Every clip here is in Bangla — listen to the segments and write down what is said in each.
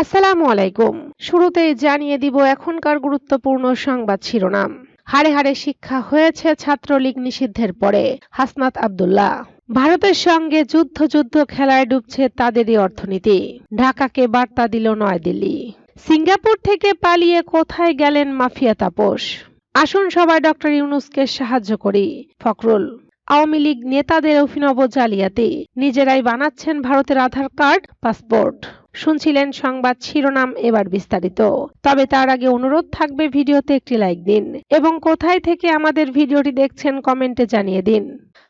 আসসালামু আলাইকুম। শুরুতেই জানিয়ে দিব এখনকার গুরুত্বপূর্ণ সংবাদ শিরোনাম। হাড়ে হাড়ে শিক্ষা হয়েছে ছাত্রলীগ নিষিদ্ধের পরে, হাসনাত আব্দুল্লাহ। ভারতের সঙ্গে যুদ্ধ যুদ্ধ খেলায় ডুবছে তাদেরই অর্থনীতি। ঢাকাকে বার্তা দিল নয়াদিল্লি। সিঙ্গাপুর থেকে পালিয়ে কোথায় গেলেন মাফিয়া তাপস? আসুন সবাই ডক্টর ইউনুসকে সাহায্য করি। ফখরুল। আওয়ামী লীগ নেতাদের অভিনব জালিয়াতি। নিজেরাই বানাচ্ছেন ভারতের আধার কার্ড, পাসপোর্ট। শুনছিলেন সংবাদ শিরোনাম এবার বিস্তারিত। তবে তার আগে অনুরোধ থাকবে ভিডিওতে একটি লাইক দিন এবং কোথায় থেকে আমাদের ভিডিওটি দেখছেন কমেন্টে জানিয়ে দিন।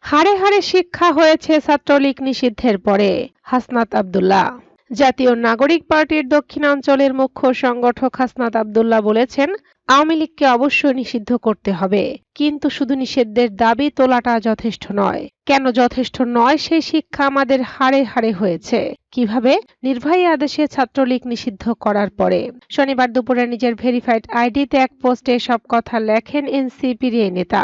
হারে হারে শিক্ষা হয়েছে ছাত্রলীগ নিষিদ্ধের পরে, হাসনাত আবদুল্লাহ। জাতীয় নাগরিক পার্টির দক্ষিণাঞ্চলের মুখ্য সংগঠক হাসনাত আবদুল্লাহ বলেছেন আওয়ামী লীগকে অবশ্যই নিষিদ্ধ করতে হবে। কিন্তু শুধু নিষেধের দাবি তোলাটা যথেষ্ট নয়। কেন যথেষ্ট নয় সেই শিক্ষা আমাদের হাড়ে হাড়ে হয়েছে। কীভাবে? নির্বাহী আদেশে ছাত্রলীগ নিষিদ্ধ করার পরে। শনিবার দুপুরে নিজের ভেরিফাইড আইডিতে এক পোস্টে সব কথা লেখেন এনসিপির এই নেতা।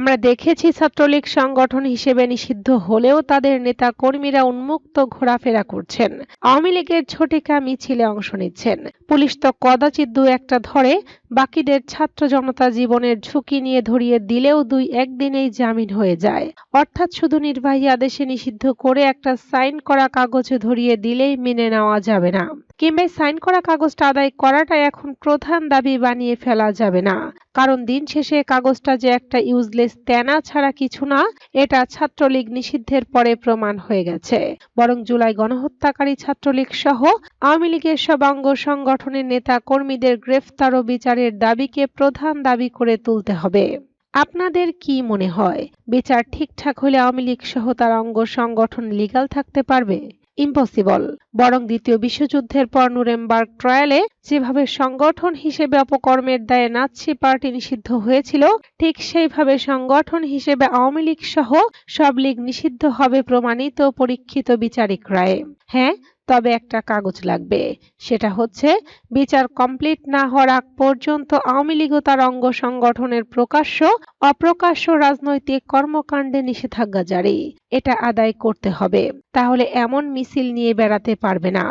আমরা দেখেছি ছাত্রলীগ সংগঠন হিসেবে নিষিদ্ধ হলেও তাদের নেতা কর্মীরা উন্মুক্ত ঘোরাফেরা করছেন। আওয়ামী লীগের ঝটিকা মিছিলে অংশ নিচ্ছেন। পুলিশ তো কদাচিৎ দু একটা ধরে, বাকিদের ছাত্র জনতা জীবনের ঝুঁকি নিয়ে ধরিয়ে দিলেও দুই একদিনেই জামিন হয়ে যায়। অর্থাৎ শুধু নির্বাহী আদেশে নিষিদ্ধ করে একটা সাইন করা কাগজে ধরিয়ে দিলেই মেনে নেওয়া যাবে না। কিংবা সাইন করা কাগজটা আদায় করাটা এখন প্রধান দাবি বানিয়ে ফেলা যাবে না। কারণ দিন শেষে কাগজটা যে একটা ইউজলেস তেনা ছাড়া কিছু না, এটা ছাত্রলীগ নিষিদ্ধের পরে প্রমাণ হয়ে গেছে। বরং জুলাই গণহত্যাকারী ছাত্রলীগ সহ আওয়ামী লীগের সব অঙ্গ সংগঠনের নেতা কর্মীদের গ্রেফতার ও বিচারের দাবিকে প্রধান দাবি করে তুলতে হবে। আপনাদের কি মনে হয়? বিচার ঠিকঠাক হলে আওয়ামী লীগ সহ তার অঙ্গ সংগঠন লিগাল থাকতে পারবে? ইম্পসিবল বরং দ্বিতীয় বিশ্বযুদ্ধের পর নুরেমবার্গ ট্রায়ালে যেভাবে সংগঠন হিসেবে অপকর্মের দায়ে নাৎসি পার্টি নিষিদ্ধ হয়েছিল, ঠিক সেইভাবে সংগঠন হিসেবে আওয়ামী লীগ সহ সব লীগ নিষিদ্ধ হবে প্রমাণিত পরীক্ষিত বিচারিক রায়ে হ্যাঁ তবে একটা কাগজ লাগবে। সেটা হচ্ছে, বিচার কমপ্লিট না হওয়ার আগ পর্যন্ত আওয়ামী লীগ তার অঙ্গ সংগঠনের প্রকাশ্য, অপ্রকাশ্য রাজনৈতিক কর্মকাণ্ডে নিষেধাজ্ঞা জারি। এটা আদায় করতে হবে। তাহলে এমন মিছিল নিয়ে বেড়াতে পারবে না।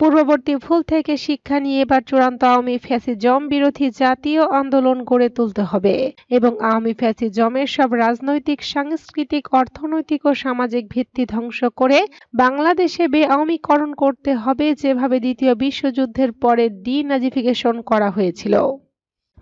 পূর্ববর্তী ভুল থেকে শিক্ষা নিয়ে এবার চূড়ান্ত আওয়ামী ফ্যাসিজম বিরোধী জাতীয় আন্দোলন গড়ে তুলতে হবে এবং আওয়ামী ফ্যাসিজমের সব রাজনৈতিক, সাংস্কৃতিক, অর্থনৈতিক ও সামাজিক ভিত্তি ধ্বংস করে বাংলাদেশে বেআওয়ামীকরণ করতে হবে যেভাবে দ্বিতীয় বিশ্বযুদ্ধের পরে ডিনাজিফিকেশন করা হয়েছিল।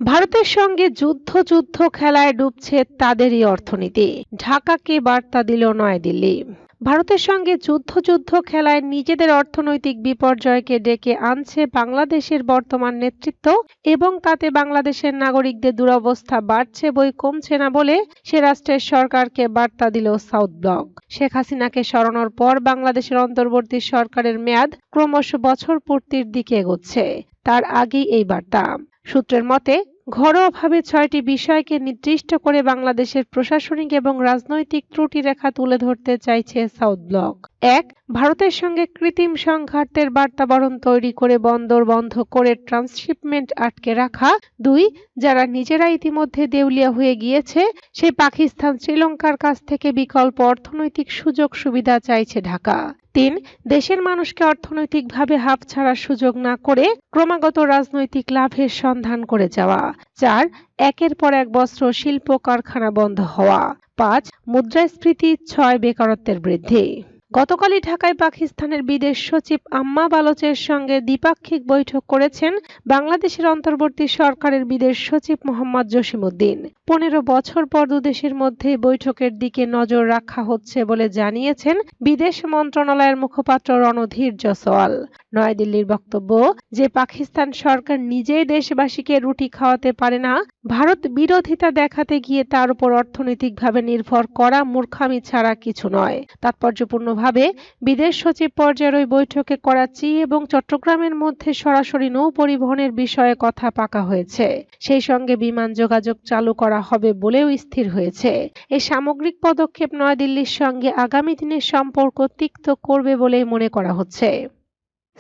ভারতের সঙ্গে যুদ্ধ যুদ্ধ খেলায় ডুবছে তাদেরই অর্থনীতি। ঢাকাকে বার্তা দিল নয়াদিল্লি। ভারতের সঙ্গে যুদ্ধ যুদ্ধ খেলায় নিজেদের অর্থনৈতিক বিপর্যয়কে ডেকে আনছে বাংলাদেশের বর্তমান নেতৃত্ব এবং তাতে বাংলাদেশের নাগরিকদের দুরবস্থা বাড়ছে বই কমছে না বলে সে রাষ্ট্রের সরকারকে বার্তা দিল সাউথ ব্লক। শেখ হাসিনাকে সরানোর পর বাংলাদেশের অন্তর্বর্তী সরকারের মেয়াদ ক্রমশ বছর পূর্তির দিকে এগোচ্ছে। তার আগেই এই বার্তা। সূত্রের মতে ঘরোয়াভাবে ছয়টি বিষয়কে নির্দিষ্ট করে বাংলাদেশের প্রশাসনিক এবং রাজনৈতিক ত্রুটি রেখা তুলে ধরতে চাইছে সাউথ ব্লক। এক, ভারতের সঙ্গে কৃত্রিম সংঘাতের বার্তাবরণ তৈরি করে বন্দর বন্ধ করে ট্রান্সশিপমেন্ট আটকে রাখা। দুই, যারা নিজেরা ইতিমধ্যে দেউলিয়া হয়ে গিয়েছে সে পাকিস্তান শ্রীলঙ্কার কাছ থেকে বিকল্প অর্থনৈতিক সুযোগ সুবিধা চাইছে ঢাকা। তিন, দেশের মানুষকে অর্থনৈতিকভাবে হাফ ছাড়ার সুযোগ না করে ক্রমাগত রাজনৈতিক লাভের সন্ধান করে যাওয়া। চার, একের পর এক বস্ত্র, শিল্প, কারখানা বন্ধ হওয়া। পাঁচ, মুদ্রাস্ফীতি, ছয়, বেকারত্বের বৃদ্ধি। গতকালই ঢাকায় পাকিস্তানের বিদেশ সচিব আম্মা বালোচের সঙ্গে দ্বিপাক্ষিক বৈঠক করেছেন বাংলাদেশের অন্তর্বর্তী সরকারের বিদেশ সচিব মোহাম্মদ জসিমউদ্দিন। পনেরো বছর পর দুদেশের মধ্যে বৈঠকের দিকে নজর রাখা হচ্ছে বলে জানিয়েছেন বিদেশ মন্ত্রণালয়ের মুখপাত্র রণধীর জসওয়াল নয়াদিল্লির বক্তব্য, যে পাকিস্তান সরকার নিজেই দেশবাসীকে রুটি খাওয়াতে পারে না, ভারত বিরোধিতা দেখাতে গিয়ে তার উপর অর্থনৈতিকভাবে নির্ভর করা মূর্খামি ছাড়া কিছু নয়। তাৎপর্যপূর্ণভাবে বিদেশ সচিব পর্যায়ের ওই বৈঠকে করাচি এবং চট্টগ্রামের মধ্যে সরাসরি নৌ পরিবহনের বিষয়ে কথা পাকা হয়েছে। সেই সঙ্গে বিমান যোগাযোগ চালু করা হবে বলেও স্থির হয়েছে। এই সামগ্রিক পদক্ষেপ নয়াদিল্লির সঙ্গে আগামী দিনের সম্পর্ক তিক্ত করবে বলে মনে করা হচ্ছে।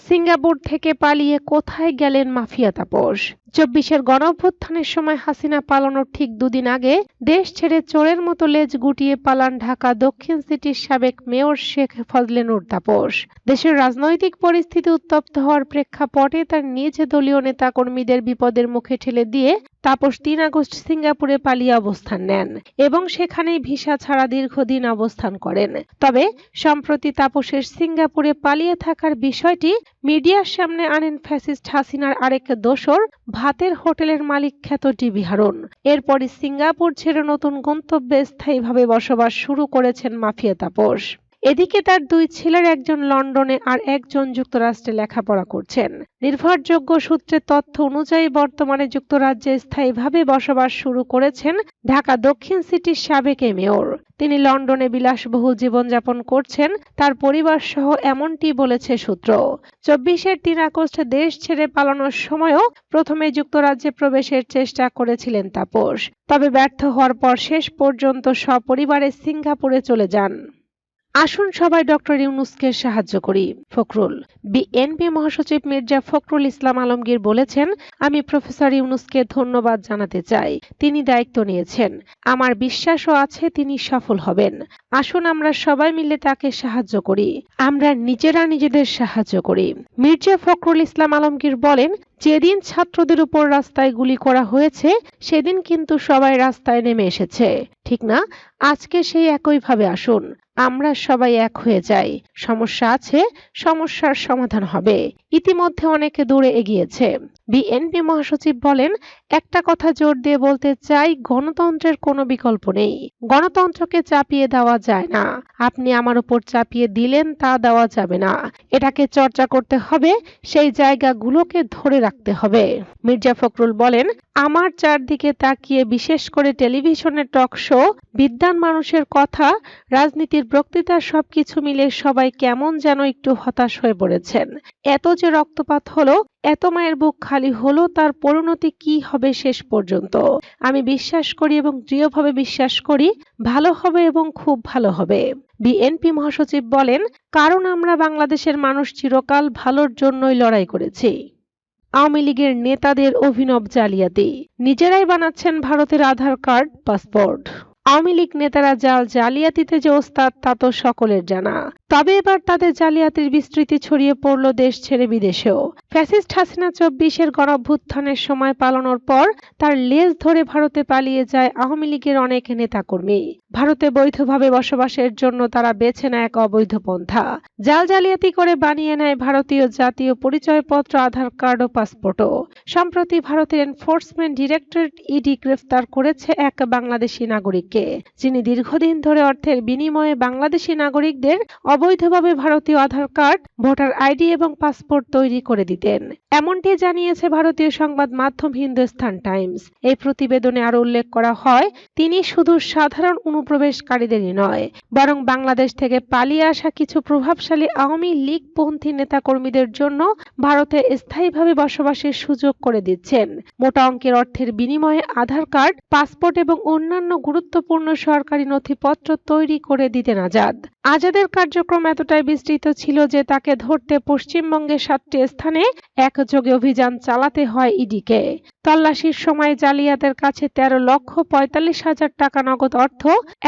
সিঙ্গাপুর থেকে পালিয়ে কোথায় গেলেন মাফিয়া তাপস? চব্বিশের গণঅভ্যুত্থানের সময় হাসিনা পালানোর ঠিক দুদিন আগে দেশ ছেড়ে চোরের মতো লেজ গুটিয়ে পালান ঢাকা দক্ষিণ সিটির সাবেক মেয়র শেখ ফজলে নূর তাপস। দেশের রাজনৈতিক পরিস্থিতি উত্তপ্ত হওয়ার প্রেক্ষাপটে তার নিজ দলীয় নেতাকর্মীদের বিপদের মুখে ঠেলে দিয়ে তাপস তিন আগস্ট সিঙ্গাপুরে পালিয়ে অবস্থান নেন এবং সেখানেই ভিসা ছাড়া দীর্ঘদিন অবস্থান করেন। তবে সম্প্রতি তাপসের সিঙ্গাপুরে পালিয়ে থাকার বিষয়টি মিডিয়ার সামনে আনেন ফ্যাসিস্ট হাসিনার আরেক দোসর ভাতের হোটেলের মালিক খ্যাত টিভি হারুন। এরপরই সিঙ্গাপুর ছেড়ে নতুন গন্তব্যে স্থায়ীভাবে বসবাস শুরু করেছেন মাফিয়া তাপস। এদিকে তার দুই ছেলের একজন লন্ডনে আর একজন যুক্তরাষ্ট্রে লেখাপড়া করছেন। নির্ভরযোগ্য সূত্রের তথ্য অনুযায়ী বর্তমানে যুক্তরাজ্যে স্থায়ীভাবে বসবাস শুরু করেছেন ঢাকা দক্ষিণ সিটির সাবেক মেয়র। তিনি লন্ডনে বিলাসবহুল জীবনযাপন করছেন, তার পরিবার সহ এমনটি বলেছে সূত্র। চব্বিশের তিন আগস্ট দেশ ছেড়ে পালানোর সময়ও প্রথমে যুক্তরাজ্যে প্রবেশের চেষ্টা করেছিলেন তাপস। তবে ব্যর্থ হওয়ার পর শেষ পর্যন্ত সপরিবারে সিঙ্গাপুরে চলে যান। আসুন সবাই ডক্টর ইউনুসকে সাহায্য করি। ফখরুল। বিএনপি মহাসচিব মির্জা ফখরুল ইসলাম আলমগীর বলেছেন, আমি প্রফেসর ইউনুসকে ধন্যবাদ জানাতে চাই। তিনি দায়িত্ব নিয়েছেন। আমার বিশ্বাসও আছে তিনি সফল হবেন। আসুন আমরা সবাই মিলে তাকে সাহায্য করি। আমরা নিজেরা নিজেদের সাহায্য করি। মির্জা ফখরুল ইসলাম আলমগীর বলেন, যেদিন ছাত্রদের উপর রাস্তায় গুলি করা হয়েছে, সেদিন কিন্তু সবাই রাস্তায় নেমে এসেছে। ঠিক না? আজকে সেই একইভাবে আসুন। আমরা সবাই এক হয়ে যাই। সমস্যা আছে, সমস্যার সমাধান হবে। ইতিমধ্যে অনেকে দূরে এগিয়েছে। বিএনপি মহাসচিব বলেন, একটা কথা জোর দিয়ে বলতে চাই, গণতন্ত্রের কোনো বিকল্প নেই। গণতন্ত্রকে চাপিয়ে দেওয়া যায় না। আপনি আমার উপর চাপিয়ে দিলেন, তা দেওয়া যাবে না। এটাকে চর্চা করতে হবে, সেই জায়গাগুলোকে ধরে রাখতে হবে। মির্জা ফখরুল বলেন, আমার চারদিকে তাকিয়ে বিশেষ করে টেলিভিশনের টক শো বিদ্যান মানুষের কথা, রাজনীতির বক্তৃতা সবকিছু মিলে সবাই কেমন যেন একটু হতাশ হয়ে পড়েছেন। এত যে রক্তপাত হলো, এত মায়ের বুক খালি হলো, তার পরিণতি কি হবে শেষ পর্যন্ত? আমি বিশ্বাস করি এবং দৃঢ়ভাবে বিশ্বাস করি, ভালো হবে এবং খুব ভালো হবে। বিএনপি মহাসচিব বলেন, কারণ আমরা বাংলাদেশের মানুষ চিরকাল ভালোর জন্যই লড়াই করেছি। আওয়ামী লীগের নেতাদের অভিনব জালিয়াতি। নিজেরাই বানাচ্ছেন ভারতের আধার কার্ড, পাসপোর্ট। আওয়ামী লীগ নেতারা জাল জালিয়াতিতে যে ওস্তাদ, তা তো সকলের জানা। তবে এবার তাদের জালিয়াতির বিস্তৃতি ছড়িয়ে পড়ল দেশ ছেড়ে বিদেশেও। ফ্যাসিস্ট হাসিনা চব্বিশের গণঅভ্যুত্থানের সময় পালানোর পর তার লেজ ধরে ভারতে পালিয়ে যায় আওয়ামী লীগের অনেক নেতাকর্মী। ভারতে বৈধভাবে বসবাসের জন্য তারা বেছে নেয় এক অবৈধ পন্থা। জাল জালিয়াতি করে বানিয়ে নেয় ভারতীয় জাতীয় পরিচয়পত্র, আধার কার্ড ও পাসপোর্টও। সম্প্রতি ভারতের এনফোর্সমেন্ট ডিরেক্টরেট ইডি গ্রেফতার করেছে এক বাংলাদেশি নাগরিককে, যিনি দীর্ঘদিন ধরে অর্থের বিনিময়ে বাংলাদেশি নাগরিকদের অবৈধভাবে ভারতীয় আধার কার্ড, ভোটার আইডি এবং পাসপোর্ট তৈরি করে দিতেন। এমনটি জানিয়েছে ভারতীয় সংবাদ মাধ্যম হিন্দুস্তান টাইমস। এই প্রতিবেদনে আরও উল্লেখ করা হয়, তিনি শুধু সাধারণ অনুপ্রবেশকারীদেরই নয়, বরং বাংলাদেশ থেকে পালিয়ে আসা কিছু প্রভাবশালী আওয়ামী লীগ পন্থী নেতাকর্মীদের জন্য ভারতে স্থায়ীভাবে বসবাসের সুযোগ করে দিচ্ছেন। মোটা অঙ্কের অর্থের বিনিময়ে আধার কার্ড, পাসপোর্ট এবং অন্যান্য গুরুত্বপূর্ণ সরকারি নথিপত্র তৈরি করে দিতেন আজাদ। আজাদের কার্যক্রম এতটাই বিস্তৃত ছিল যে তাকে ধরতে পশ্চিমবঙ্গের সাতটি স্থানে একযোগে অভিযান চালাতে হয় ইডিকে। তল্লাশির সময় জালিয়াতের কাছে তেরো লক্ষ পঁয়তাল্লিশ হাজার টাকা নগদ অর্থ,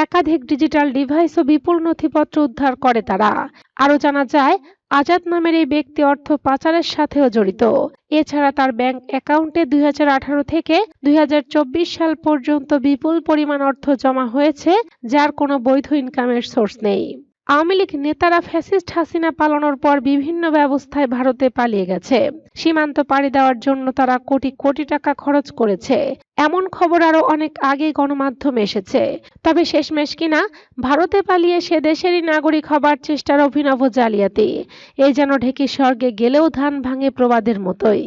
একাধিক ডিজিটাল ডিভাইস ও বিপুল নথিপত্র উদ্ধার করে তারা। আরও জানা যায় আজাদ নামের এই ব্যক্তি অর্থ পাচারের সাথেও জড়িত। এছাড়া তার ব্যাংক অ্যাকাউন্টে দুই হাজার আঠারো থেকে দুই হাজার চব্বিশ সাল পর্যন্ত বিপুল পরিমাণ অর্থ জমা হয়েছে, যার কোনো বৈধ ইনকামের সোর্স নেই। আওয়ামী লীগ নেতারা ফ্যাসিস্ট হাসিনা পালানোর পর বিভিন্ন ব্যবস্থায় ভারতে পালিয়ে গেছে। সীমান্ত পাড়ি দেওয়ার জন্য তারা কোটি কোটি টাকা খরচ করেছে। এমন খবর আরও অনেক আগে গণমাধ্যমে এসেছে। তবে শেষমেশ কিনা, ভারতে পালিয়ে সে দেশেরই নাগরিক হবার চেষ্টার অভিনব জালিয়াতি। এই যেন ঢেকি স্বর্গে গেলেও ধান ভাঙে প্রবাদের মতোই।